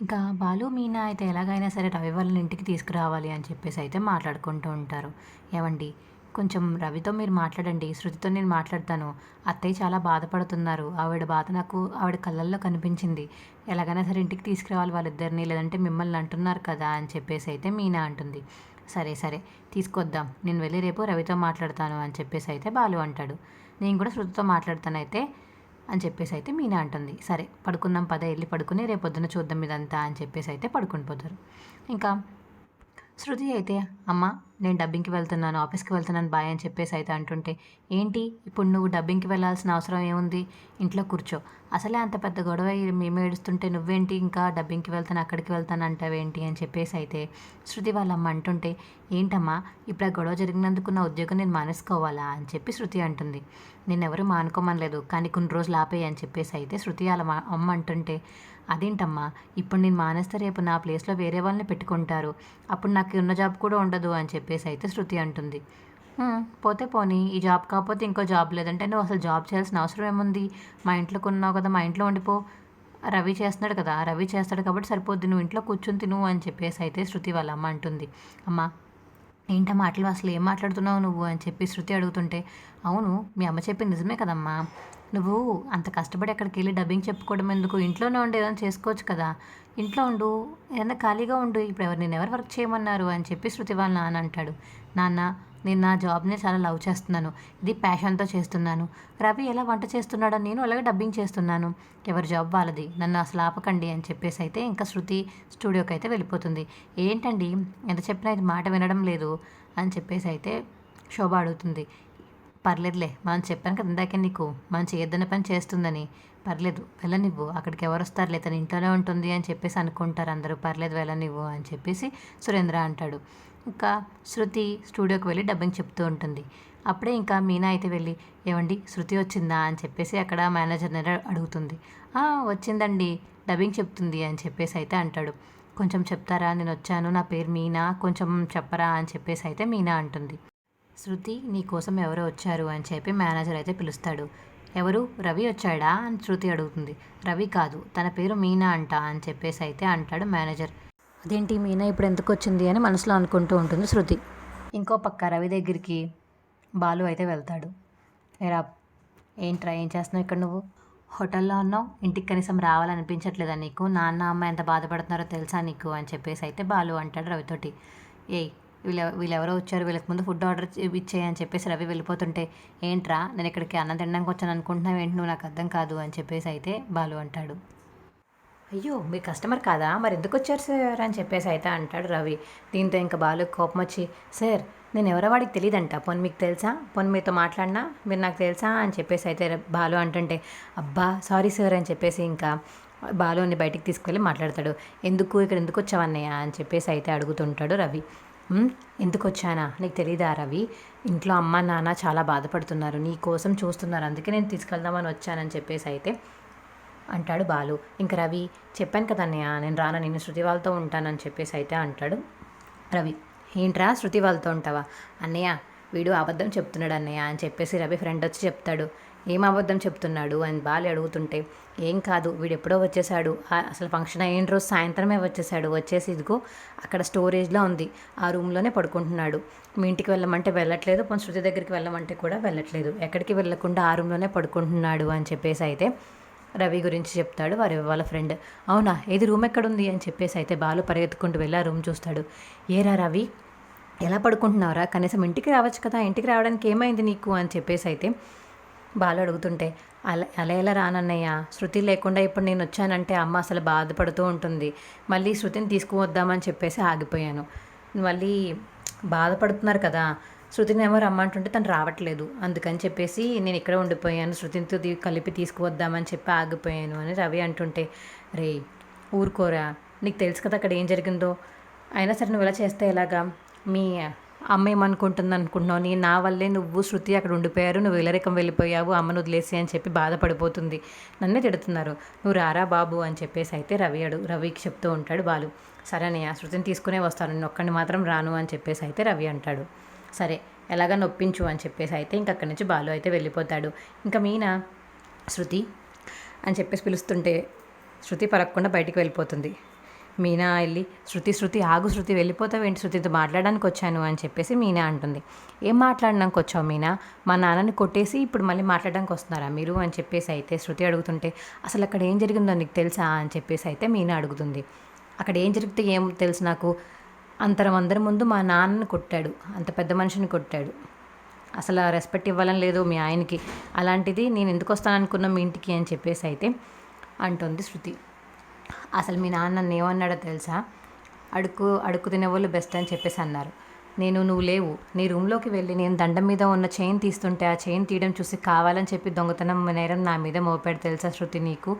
ఇంకా బాలు మీనా అయితే ఎలాగైనా సరే రవి వాళ్ళని ఇంటికి తీసుకురావాలి అని చెప్పేసి అయితే మాట్లాడుకుంటూ ఉంటారు. ఏమండి కొంచెం రవితో మీరు మాట్లాడండి. శృతితో నేను మాట్లాడతాను. అత్తయ్య చాలా బాధపడుతున్నారు. ఆవిడ బాధ నాకు ఆవిడ కళ్ళల్లో కనిపించింది. ఎలాగైనా సరే ఇంటికి తీసుకురావాలి వాళ్ళిద్దరిని లేదంటే మిమ్మల్ని అంటున్నారు కదా అని చెప్పేసి అయితే మీనా అంటుంది. సరే సరే తీసుకొద్దాం. నేను వెళ్ళి రేపు రవితో మాట్లాడతాను అని చెప్పేసి అయితే బాలు అంటాడు. నేను కూడా శృతితో మాట్లాడతానైతే అని చెప్పేసి అయితే మీనా అంటుంది. సరే పడుకుందాం పద వెళ్ళి పడుకుని రేపొద్దున చూద్దాం ఇదంతా అని చెప్పేసి అయితే పడుకుని పోతారు. ఇంకా శృతి అయితే అమ్మ నేను డబ్బింగ్కి వెళ్తున్నాను ఆఫీస్కి వెళ్తున్నాను బాయ్ అని చెప్పేసి అయితే అంటుంటే ఏంటి? ఇప్పుడు నువ్వు డబ్బింగ్కి వెళ్ళాల్సిన అవసరం ఏముంది? ఇంట్లో కూర్చో. అసలే అంత పెద్ద గొడవ మేము ఏడుస్తుంటే నువ్వేంటి ఇంకా డబ్బింగ్కి వెళ్తాను అక్కడికి వెళ్తాను అంటావేంటి? అని చెప్పేసి అయితే శృతి వాళ్ళమ్మ అంటుంటే ఏంటమ్మా ఇప్పుడు ఆ గొడవ జరిగినందుకు నా ఉద్యోగం నేను మానేసుకోవాలా? అని చెప్పి శృతి అంటుంది. నేను ఎవరు మానుకోమనలేదు కానీ కొన్ని రోజులు ఆపేయి అని చెప్పేసి అయితే శృతి వాళ్ళ మా- అమ్మ అంటుంటే అదేంటమ్మా ఇప్పుడు నేను మానేస్తే రేపు నా ప్లేస్లో వేరే వాళ్ళని పెట్టుకుంటారు. అప్పుడు నాకు ఉన్న జాబ్ కూడా ఉండదు అని చెప్పి చెప్పేసి అయితే శృతి అంటుంది. పోతే పోనీ ఈ జాబ్ కాకపోతే ఇంకో జాబ్ లేదంటే నువ్వు అసలు జాబ్ చేయాల్సిన అవసరం ఏముంది? మా ఇంట్లో కొన్నావు కదా మా ఇంట్లో ఉండిపో రవి చేస్తున్నాడు కదా రవి చేస్తాడు కాబట్టి సరిపోద్ది నువ్వు ఇంట్లో కూర్చొని తిను అని చెప్పేసి అయితే శృతి వాళ్ళ అమ్మ అంటుంది. అమ్మ ఏంటా మాటలు? అసలు ఏం మాట్లాడుతున్నావు నువ్వు? అని చెప్పి శృతి అడుగుతుంటే అవును మీ అమ్మ చెప్పింది నిజమే కదమ్మా. నువ్వు అంత కష్టపడి అక్కడికి వెళ్ళి డబ్బింగ్ చెప్పుకోవడం ఎందుకు? ఇంట్లోనే ఉండి ఏదైనా చేసుకోవచ్చు కదా. ఇంట్లో ఉండు ఏదైనా ఖాళీగా ఉండు. ఇప్పుడు ఎవరు నేను ఎవరు వర్క్ చేయమన్నారు అని చెప్పి శృతి వాళ్ళ నాన్న అంటాడు. నాన్న నేను నా జాబ్ని చాలా లవ్ చేస్తున్నాను. ఇది ప్యాషన్తో చేస్తున్నాను. రవి ఎలా వంట చేస్తున్నాడో నేను అలాగే డబ్బింగ్ చేస్తున్నాను. ఎవరి జాబ్ వాళ్ళది? నన్ను అసలు ఆపకండి అని చెప్పేసి అయితే ఇంకా శృతి స్టూడియోకి అయితే వెళ్ళిపోతుంది. ఏంటండి? ఎంత చెప్పినా ఇది మాట వినడం లేదు అని చెప్పేసి అయితే శోభ అడుగుతుంది. పర్లేదులే మనం చెప్పాను కదా ఇందాకే నీకు మనం చేయొద్దన్న పని చేస్తుందని. పర్లేదు వెళ్ళనివ్వు అక్కడికి ఎవరు వస్తారులే తన ఇంట్లోనే ఉంటుంది అని చెప్పేసి అనుకుంటారు అందరూ. పర్లేదు వెళ్ళనివ్వు అని చెప్పేసి సురేంద్ర అంటాడు. ఇంకా శృతి స్టూడియోకి వెళ్ళి డబ్బింగ్ చెప్తూ ఉంటుంది. అప్పుడే ఇంకా మీనా అయితే వెళ్ళి ఏమండి శృతి వచ్చిందా? అని చెప్పేసి అక్కడ మేనేజర్ని అడుగుతుంది. వచ్చిందండి డబ్బింగ్ చెప్తుంది అని చెప్పేసి అయితే అంటాడు. కొంచెం చెప్తారా? నేను వచ్చాను నా పేరు మీనా కొంచెం చెప్పరా? అని చెప్పేసి అయితే మీనా అంటుంది. శృతి నీకోసం ఎవరు ఎవరో వచ్చారు అని చెప్పి మేనేజర్ అయితే పిలుస్తాడు. ఎవరు? రవి వచ్చాడా? అని శృతి అడుగుతుంది. రవి కాదు తన పేరు మీనా అంట అని చెప్పేసి అయితే అంటాడు మేనేజర్. అదేంటి మీనా ఇప్పుడు ఎందుకు వచ్చింది? అని మనసులో అనుకుంటూ ఉంటుంది శృతి. ఇంకో పక్క రవి దగ్గరికి బాలు అయితే వెళ్తాడు. ఏరా ఏంట్రా ఏం చేస్తున్నావు ఇక్కడ నువ్వు? హోటల్లో ఉన్నావు? ఇంటికి కనీసం రావాలనిపించట్లేదా నీకు? నాన్న అమ్మ ఎంత బాధపడుతున్నారో తెలుసా నీకు? అని చెప్పేసి అయితే బాలు అంటాడు రవితోటి. ఏయ్ వీళ్ళ వీళ్ళెవరో వచ్చారు వీళ్ళకి ముందు ఫుడ్ ఆర్డర్ ఇచ్చేయని అని చెప్పేసి రవి వెళ్ళిపోతుంటే ఏంట్రా నేను ఇక్కడికి అన్నం తినడానికి వచ్చాను అనుకుంటున్నావు ఏంటి నువ్వు నాకు అర్థం కాదు అని చెప్పేసి అయితే బాలు అంటాడు. అయ్యో మీ కస్టమర్ కాదా? మరి ఎందుకు వచ్చారు సార్? అని చెప్పేసి అయితే అంటాడు రవి. దీంతో ఇంకా బాలు కోపం వచ్చి సార్ నేను ఎవరో వాడికి తెలియదంట పొన్ మీకు తెలుసా? పొన్ మీతో మాట్లాడినా? మీరు నాకు తెలుసా? అని చెప్పేసి అయితే బాలు అంటుంటే అబ్బా సారీ సార్ అని చెప్పేసి ఇంకా బాలుని బయటికి తీసుకెళ్ళి మాట్లాడతాడు. ఎందుకు? ఇక్కడ ఎందుకు వచ్చావన్నయ్య అని చెప్పేసి అయితే అడుగుతుంటాడు రవి. ఎందుకు వచ్చానా నీకు తెలీదా రవి? ఇంట్లో అమ్మ నాన్న చాలా బాధపడుతున్నారు. నీ కోసం చూస్తున్నారు. అందుకే నేను తీసుకెళ్దామని వచ్చానని చెప్పేసి అయితే అంటాడు బాలు. ఇంకా రవి చెప్పాను కదా అన్నయ్య నేను రానా. నేను శృతి వాళ్ళతో ఉంటానని చెప్పేసి అయితే అంటాడు రవి. ఏంట్రా శృతి వాళ్ళతో ఉంటావా? అన్నయ్య వీడు అబద్ధం చెప్తున్నాడు అన్నయ్య అని చెప్పేసి రవి ఫ్రెండ్ వచ్చి చెప్తాడు. ఏం అబద్ధం చెప్తున్నాడు అని బాలు అడుగుతుంటే ఏం కాదు వీడు ఎప్పుడో వచ్చేసాడు అసలు ఫంక్షన్ అయిన రోజు సాయంత్రమే వచ్చేసాడు వచ్చేసి ఇదిగో అక్కడ స్టోరేజ్లో ఉంది. ఆ రూమ్లోనే పడుకుంటున్నాడు. మీ ఇంటికి వెళ్ళమంటే వెళ్ళట్లేదు. పోనీ శృతి దగ్గరికి వెళ్ళమంటే కూడా వెళ్ళట్లేదు. ఎక్కడికి వెళ్ళకుండా ఆ రూమ్లోనే పడుకుంటున్నాడు అని చెప్పేసి అయితే రవి గురించి చెప్తాడు వారి వాళ్ళ ఫ్రెండ్. అవునా? ఏది రూమ్ ఎక్కడుంది? అని చెప్పేసి అయితే బాలు పరిగెత్తుకుంటూ వెళ్ళి ఆ రూమ్ చూస్తాడు. ఏరా రవి ఎలా పడుకుంటున్నావురా? కనీసం ఇంటికి రావచ్చు కదా. ఇంటికి రావడానికి ఏమైంది నీకు? అని చెప్పేసి అయితే బాలు అడుగుతుంటే అలా అలా ఎలా రానన్నయ్య? శృతి లేకుండా ఇప్పుడు నేను వచ్చానంటే అమ్మ అసలు బాధపడుతూ ఉంటుంది. మళ్ళీ శృతిని తీసుకువద్దామని చెప్పేసి ఆగిపోయాను. మళ్ళీ బాధపడుతున్నారు కదా శృతిని ఏమో రమ్మంటుంటే తను రావట్లేదు. అందుకని చెప్పేసి నేను ఇక్కడ ఉండిపోయాను. శృతితో కలిపి తీసుకువద్దామని చెప్పి ఆగిపోయాను అని రవి అంటుంటే రే ఊరుకోరా? నీకు తెలుసు కదా అక్కడ ఏం జరిగిందో? అయినా సరే నువ్వు ఇలా చేస్తే ఎలాగా? మీ అమ్మ ఏమనుకుంటుంది అనుకుంటున్నావు నీ నా వల్లే నువ్వు శృతి అక్కడ ఉండిపోయారు నువ్వు ఇలరికం వెళ్ళిపోయావు అమ్మను వదిలేసి అని చెప్పి బాధపడిపోతుంది. నన్నే తిడుతున్నారు. నువ్వు రారా బాబు అని చెప్పేసి అయితే రవి అడు రవికి చెప్తూ ఉంటాడు బాలు. సరే అన్నయ్య శృతిని తీసుకునే వస్తాను. నేను ఒక్కడిని మాత్రం రాను అని చెప్పేసి అయితే రవి అంటాడు. సరే ఎలాగ నొప్పించు అని చెప్పేసి అయితే ఇంక అక్కడి నుంచి బాలు అయితే వెళ్ళిపోతాడు. ఇంకా మీనా? శృతి? అని చెప్పేసి పిలుస్తుంటే శృతి పలకకుండా బయటికి వెళ్ళిపోతుంది. మీనా వెళ్ళి శృతి శృతి ఆగు శృతి వెళ్ళిపోతావేంటి శృతితో మాట్లాడడానికి వచ్చాను అని చెప్పేసి మీనా అంటుంది. ఏం మాట్లాడడానికి వచ్చావు మీనా? మా నాన్నని కొట్టేసి ఇప్పుడు మళ్ళీ మాట్లాడడానికి వస్తున్నారా మీరు అని చెప్పేసి అయితే శృతి అడుగుతుంటే అసలు అక్కడ ఏం జరిగిందో నీకు తెలుసా అని చెప్పేసి అయితే మీనా అడుగుతుంది. అక్కడ ఏం జరిగితే ఏం తెలుసు నాకు? అంతరం అందరి ముందు మా నాన్నని కొట్టాడు. అంత పెద్ద మనిషిని కొట్టాడు. అసలు రెస్పెక్ట్ ఇవ్వాలని లేదు మీ ఆయనకి. అలాంటిది నేను ఎందుకు వస్తాను అనుకున్నా మీ ఇంటికి అని చెప్పేసి అయితే అంటుంది శృతి. అసలు మీ నాన్న నన్ను ఏమన్నాడో తెలుసా? అడుక్కు అడుక్కు తినేవాళ్ళు బెస్ట్ అని చెప్పేసి అన్నారు. నేను నువ్వు లేవు. నీ రూమ్లోకి వెళ్ళి నేను దండం మీద ఉన్న చైన్ తీస్తుంటే ఆ చైన్ తీయడం చూసి కావాలని చెప్పి దొంగతనం నేరం నా మీద మోపాడు తెలుసా శృతి నీకు?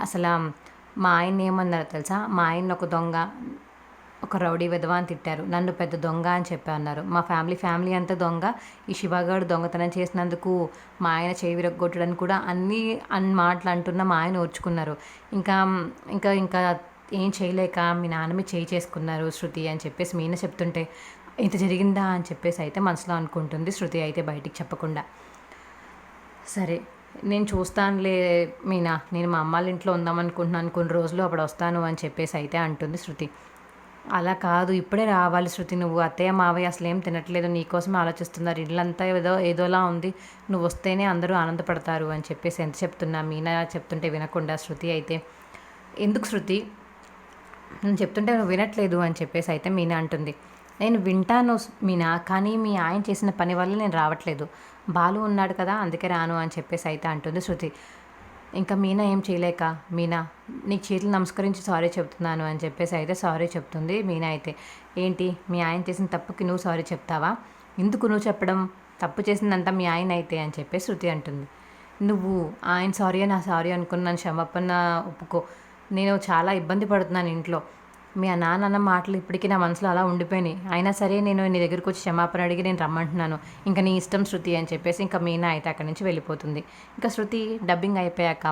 అసలు మా ఆయన ఏమన్నారో తెలుసా? మా ఆయన ఒక దొంగ ఒక రౌడీ విధవ అని తిట్టారు. నన్ను పెద్ద దొంగ అని చెప్పి అన్నారు. మా ఫ్యామిలీ ఫ్యామిలీ అంతా దొంగ. ఈ శివగాడు దొంగతనం చేసినందుకు మా ఆయన చేయి విరగొట్టడానికి కూడా అన్నీ అన్ని మాటలు అంటున్న మా ఆయన ఓర్చుకున్నారు. ఇంకా ఇంకా ఇంకా ఏం చేయలేక మీ నాన్నమి చేయి చేసుకున్నారు శృతి అని చెప్పేసి మీన చెప్తుంటే ఇంత జరిగిందా? అని చెప్పేసి అయితే మనసులో అనుకుంటుంది శృతి అయితే బయటికి చెప్పకుండా. సరే నేను చూస్తానులే మీనా. నేను మా అమ్మాళ్ళ ఇంట్లో ఉందామనుకుంటున్నాను. కొన్ని రోజులు అప్పుడు వస్తాను అని చెప్పేసి అయితే అంటుంది శృతి. అలా కాదు ఇప్పుడే రావాలి శృతి నువ్వు. అత్తయ్య మావయ్య అసలు ఏం తినట్లేదు నీకోసమే ఆలోచిస్తున్నారు. ఇళ్ళంతా ఏదో ఏదోలా ఉంది. నువ్వు వస్తేనే అందరూ ఆనందపడతారు అని చెప్పేసి ఎంత చెప్తున్నా మీనా చెప్తుంటే వినకుండా శృతి అయితే ఎందుకు శృతి? నేను చెప్తుంటే నువ్వు వినట్లేదు అని చెప్పేసి అయితే మీనా అంటుంది. నేను వింటాను మీనా కానీ మీ ఆయన చేసిన పని వల్ల నేను రావట్లేదు. బాలు ఉన్నాడు కదా అందుకే రాను అని చెప్పేసి అయితే అంటుంది శృతి. ఇంకా మీనా ఏం చేయలేక మీనా నీకు చేతులు నమస్కరించి సారీ చెప్తున్నాను అని చెప్పేసి అయితే సారీ చెప్తుంది మీనా అయితే. ఏంటి? మీ ఆయన చేసిన తప్పుకి నువ్వు సారీ చెప్తావా? ఎందుకు నువ్వు చెప్పడం? తప్పు చేసిందంతా మీ ఆయన అయితే అని చెప్పేసి శృతి అంటుంది. నువ్వు ఆయన సారీ నా సారీ అనుకున్నాను క్షమాపణ ఒప్పుకో. నేను చాలా ఇబ్బంది పడుతున్నాను ఇంట్లో. మీ నాన్న అన్న మాటలు ఇప్పటికీ నా మనసులో అలా ఉండిపోయినాయి. అయినా సరే నేను నీ దగ్గరికి వచ్చి క్షమాపణ అడిగి నేను రమ్మంటున్నాను. ఇంకా నీ ఇష్టం శృతి అని చెప్పేసి ఇంకా మీనా అయితే అక్కడి నుంచి వెళ్ళిపోతుంది. ఇంకా శృతి డబ్బింగ్ అయిపోయాక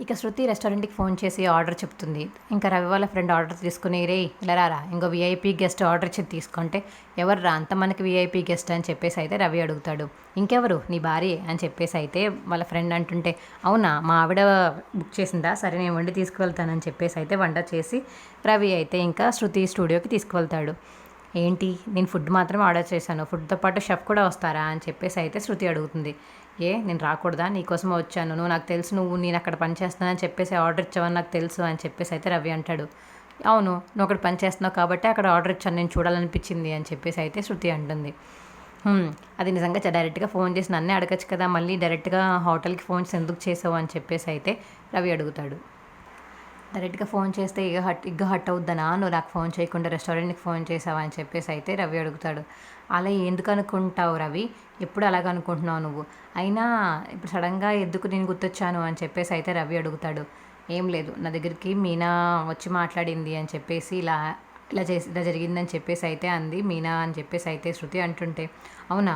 ఇక శృతి రెస్టారెంట్కి ఫోన్ చేసి ఆర్డర్ చెప్తుంది. ఇంకా రవి వాళ్ళ ఫ్రెండ్ ఆర్డర్ తీసుకుని రే ఇలా రారా? ఇంకో విఐపీ గెస్ట్ ఆర్డర్ ఇచ్చి తీసుకుంటే ఎవరు రా? అంత మనకి విఐపీ గెస్ట్ అని చెప్పేసి అయితే రవి అడుగుతాడు. ఇంకెవరు? నీ భార్య? అని చెప్పేసి అయితే వాళ్ళ ఫ్రెండ్ అంటుంటే అవునా? మా ఆవిడ బుక్ చేసిందా? సరే నేను వండి తీసుకువెళ్తానని చెప్పేసి అయితే వంట చేసి రవి అయితే ఇంకా శృతి స్టూడియోకి తీసుకువెళ్తాడు. ఏంటి? నేను ఫుడ్ మాత్రం ఆర్డర్ చేశాను. ఫుడ్తో పాటు షెఫ్ కూడా వస్తారా? అని చెప్పేసి అయితే శృతి అడుగుతుంది. ఏ నేను రాకూడదా? నీకోసం వచ్చాను. నువ్వు నాకు తెలుసు నువ్వు నేను అక్కడ పని చేస్తున్నానని చెప్పేసి ఆర్డర్ ఇచ్చావని నాకు తెలుసు అని చెప్పేసి అయితే రవి అంటాడు. అవును నువ్వు అక్కడ పని చేస్తున్నావు కాబట్టి అక్కడ ఆర్డర్ ఇచ్చాను నేను చూడాలనిపించింది అని చెప్పేసి అయితే శృతి అంటుంది. అది నిజంగా డైరెక్ట్గా ఫోన్ చేసి నన్నే అడగచ్చు కదా మళ్ళీ డైరెక్ట్గా హోటల్కి ఫోన్ ఎందుకు చేసావు అని చెప్పేసి అయితే రవి అడుగుతాడు. డైరెక్ట్గా ఫోన్ చేస్తే ఇక హట్ ఇగ్గ హట్ అవుద్దనా? నువ్వు నాకు ఫోన్ చేయకుండా రెస్టారెంట్కి ఫోన్ చేసావా? అని చెప్పేసి అయితే రవి అడుగుతాడు. అలా ఎందుకు అనుకుంటావు రవి? ఎప్పుడు అలాగ అనుకుంటున్నావు నువ్వు? అయినా ఇప్పుడు సడన్గా ఎందుకు నేను గుర్తొచ్చాను? అని చెప్పేసి అయితే రవి అడుగుతాడు. ఏం లేదు నా దగ్గరికి మీనా వచ్చి మాట్లాడింది అని చెప్పేసి ఇలా ఇలా చేసి ఇలా జరిగిందని చెప్పేసి అయితే అంది. మీనా అని చెప్పేసి అయితే శృతి అంటుంటే అవునా?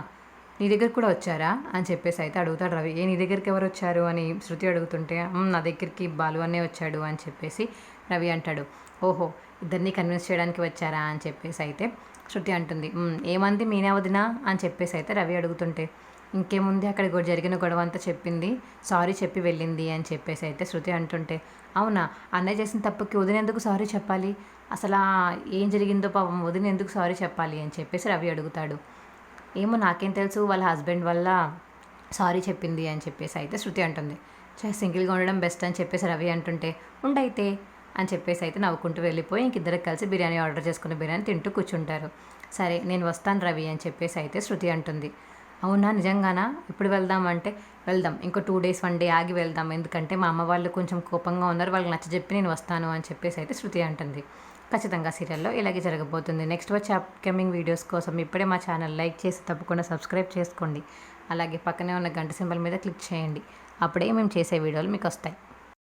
నీ దగ్గర కూడా వచ్చారా? అని చెప్పేసి అయితే అడుగుతాడు రవి. ఏ నీ దగ్గరికి ఎవరు వచ్చారు? అని శృతి అడుగుతుంటే నా దగ్గరికి బాలు అనే వచ్చాడు అని చెప్పేసి రవి అంటాడు. ఓహో ఇద్దరిని కన్విన్స్ చేయడానికి వచ్చారా? అని చెప్పేసి అయితే శృతి అంటుంది. ఏమంది మీనా వదినా? అని చెప్పేసి అయితే రవి అడుగుతుంటే ఇంకేముంది? అక్కడ జరిగిన గొడవ అంతా చెప్పింది. సారీ చెప్పి వెళ్ళింది అని చెప్పేసి అయితే శృతి అంటుంటే అవునా? అన్నయ్య చేసిన తప్పుకి వదిన ఎందుకు సారీ చెప్పాలి? అసలు ఏం జరిగిందో పాపం వదిన ఎందుకు సారీ చెప్పాలి? అని చెప్పేసి రవి అడుగుతాడు. ఏమో నాకేం తెలుసు వాళ్ళ హస్బెండ్ వల్ల సారీ చెప్పింది అని చెప్పేసి అయితే శృతి అంటుంది. సింగిల్గా ఉండడం బెస్ట్ అని చెప్పేసి రవి అంటుంటే ఉండైతే అని చెప్పేసి అయితే నవ్వుకుంటూ వెళ్ళిపోయి ఇంక కలిసి బిర్యానీ ఆర్డర్ చేసుకుని బిర్యానీ తింటూ కూర్చుంటారు. సరే నేను వస్తాను రవి అని చెప్పేసి అయితే శృతి అంటుంది. అవునా నిజంగానా? ఇప్పుడు వెళ్దాం? అంటే వెళ్దాం ఇంకో టూ డేస్ వన్ డే ఆగి వెళ్దాం. ఎందుకంటే మా అమ్మ వాళ్ళు కొంచెం కోపంగా ఉన్నారు వాళ్ళకి నచ్చ చెప్పి నేను వస్తాను అని చెప్పేసి అయితే శృతి అంటుంది. ఖచ్చితంగా సీరియల్లో ఇలాగే జరగబోతుంది. నెక్స్ట్ వచ్చే అప్కమింగ్ వీడియోస్ కోసం ఇప్పుడే మా ఛానల్ లైక్ చేసి తప్పకుండా సబ్స్క్రైబ్ చేసుకోండి. అలాగే పక్కనే ఉన్న గంట సింబల్ మీద క్లిక్ చేయండి. అప్పుడే మేము చేసే వీడియోలు మీకు వస్తాయి.